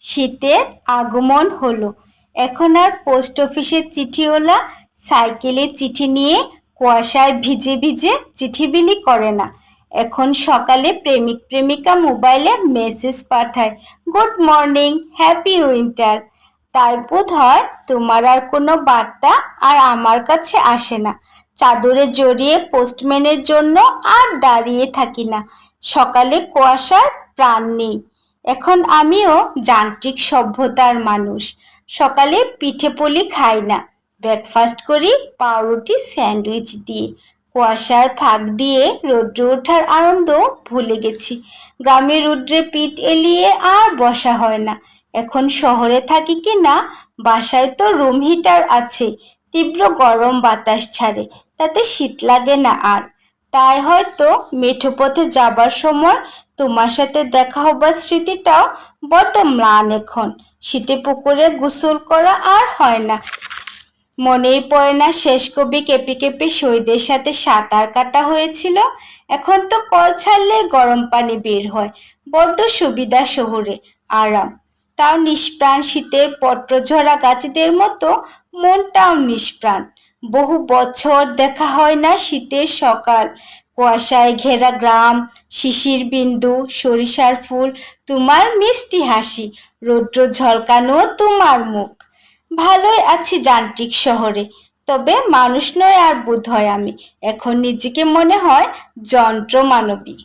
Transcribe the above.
শীতের আগমন হলো। এখন আর পোস্ট অফিসের চিঠিওয়ালা সাইকেলে চিঠি নিয়ে কুয়াশায় ভিজে ভিজে চিঠি বিলি করে না। এখন সকালে প্রেমিক প্রেমিকা মোবাইলে মেসেজ পাঠায়, গুড মর্নিং, হ্যাপি উইন্টার। তাই বোধ হয় তোমার আর কোনো বার্তা আর আমার কাছে আসে না। চাদরে জড়িয়ে পোস্টম্যানের জন্য আর দাঁড়িয়ে থাকি না। সকালে কুয়াশায় প্রাণ নেই। এখন আমিও যান্ত্রিক সভ্যতার মানুষ। সকালে পিঠে পুলি খাই না। ব্রেকফাস্ট করি, পাউরুটি, স্যান্ডউইচ দিয়ে কুয়াশার ফাঁক দিয়ে রৌদ্র ওঠার আনন্দ ভুলে গেছি। গ্রামে রৌদ্রে পিঠ এলিয়ে আর বসা হয় না। এখন শহরে থাকি কি না, বাসায় তো রুম হিটার আছে। তীব্র গরম বাতাস ছাড়ে, তাতে শীত লাগে না আর। তাই হয়তো মেঠো পথে যাবার সময় তোমার সাথে দেখা হবার স্মৃতিটাও বড্ড ম্লান এখন। শীতে পুকুরে গোসল করা আর হয় না। মনেই পড়ে না শেষ কবি কেঁপে কেঁপে শহীদের সাথে সাঁতার কাটা হয়েছিল। এখন তো কল ছাড়লে গরম পানি বের হয়। বড্ড সুবিধা শহরে, আরাম। তাও নিষ্প্রাণ শীতের পত্রঝরা গাছদের মতো মনটাও নিষ্প্রাণ। বহু বছর দেখা হয় না শীতের সকাল। কুয়াশায় ঘেরা গ্রাম, শিশির বিন্দু, সরিষার ফুল, তোমার মিষ্টি হাসি, রৌদ্র ঝলকানো তোমার মুখ। ভালোই আছি যান্ত্রিক শহরে, তবে মানুষ নয় আর বোধ হয় আমি। এখন নিজেকে মনে হয় যন্ত্র মানবী